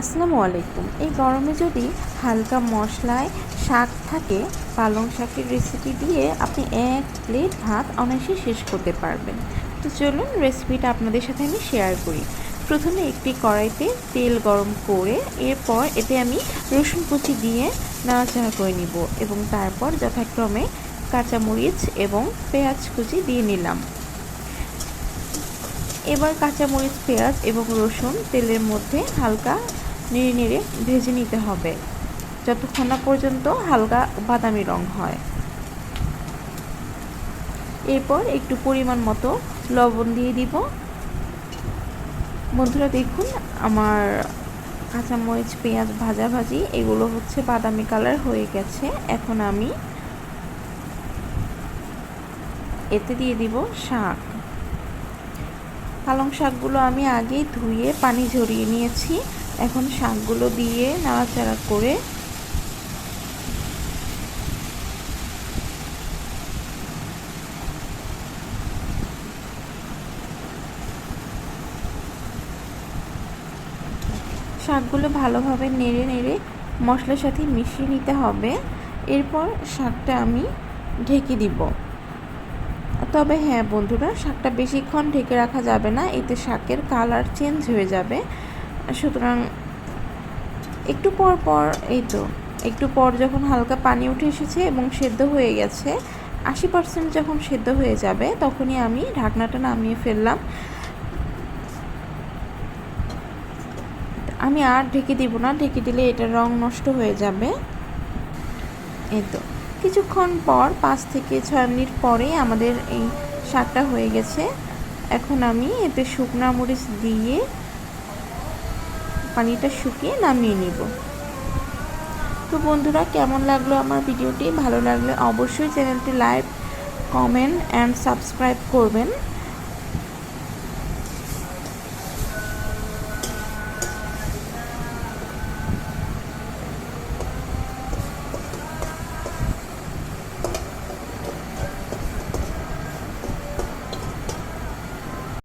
আসসালামু আলাইকুম। এই গরমে যদি হালকা মশলায় শাক থাকে, পালং শাকের রেসিপি দিয়ে আপনি এক প্লেট ভাত অনায়াসে শেষ করতে পারবেন। তো চলুন রেসিপিটা আপনাদের সাথে আমি শেয়ার করি। প্রথমে একটি কড়াইতে তেল গরম করে এরপর এতে আমি রসুন কুচি দিয়ে নাড়াচাড়া করে নিব এবং তারপর যথাক্রমে কাঁচামরিচ এবং পেঁয়াজ কুচি দিয়ে নিলাম। এবার কাঁচামরিচ, পেঁয়াজ এবং রসুন তেলের মধ্যে হালকা নেড়ে নেড়ে ভেজে নিতে হবে। যতক্ষণ না পর্যন্ত হালকা বাদামি রং হয়। এরপর একটু পরিমাণ মতো লবণ দিয়ে দিব। বন্ধুরা, দেখুন আমার কাঁচামরিচ, পেঁয়াজ ভাজা ভাজি এগুলো হচ্ছে বাদামি কালার হয়ে গেছে। এখন আমি এতে দিয়ে দিব শাক। পালং শাকগুলো আমি আগেই ধুয়ে পানি ঝরিয়ে নিয়েছি। এখন শাকগুলো দিয়ে নাড়াচাড়া করে শাকগুলো ভালোভাবে নেড়ে নেড়ে মশলার সাথে মিশিয়ে নিতে হবে। এরপর শাকটা আমি ঢেকে দিব। তবে হ্যাঁ বন্ধুরা, শাকটা বেশিক্ষণ ঢেকে রাখা যাবে না, এতে শাকের কালার চেঞ্জ হয়ে যাবে। সুতরাং একটু পর পর, এই তো, একটু পর যখন হালকা পানি উঠে এসেছে এবং সেদ্ধ হয়ে গেছে, আশি পার্সেন্ট যখন সেদ্ধ হয়ে যাবে, তখনই আমি ঢাকনাটা নামিয়ে ফেললাম। আমি আর ঢেকে দিব না, ঢেকে দিলে এটা রং নষ্ট হয়ে যাবে। এই তো, কিছুক্ষণ পর, পাঁচ থেকে ছয় মিনিট পরে আমাদের এই শাকটা হয়ে গেছে। এখন আমি এতে শুকনা মরিচ দিয়ে পানিটা শুকিয়ে নামিয়ে নিব। তো বন্ধুরা, কেমন লাগল আমার ভিডিওটি? ভালো লাগলে অবশ্যই চ্যানেলটি লাইক, কমেন্ট অ্যান্ড সাবস্ক্রাইব করবেন।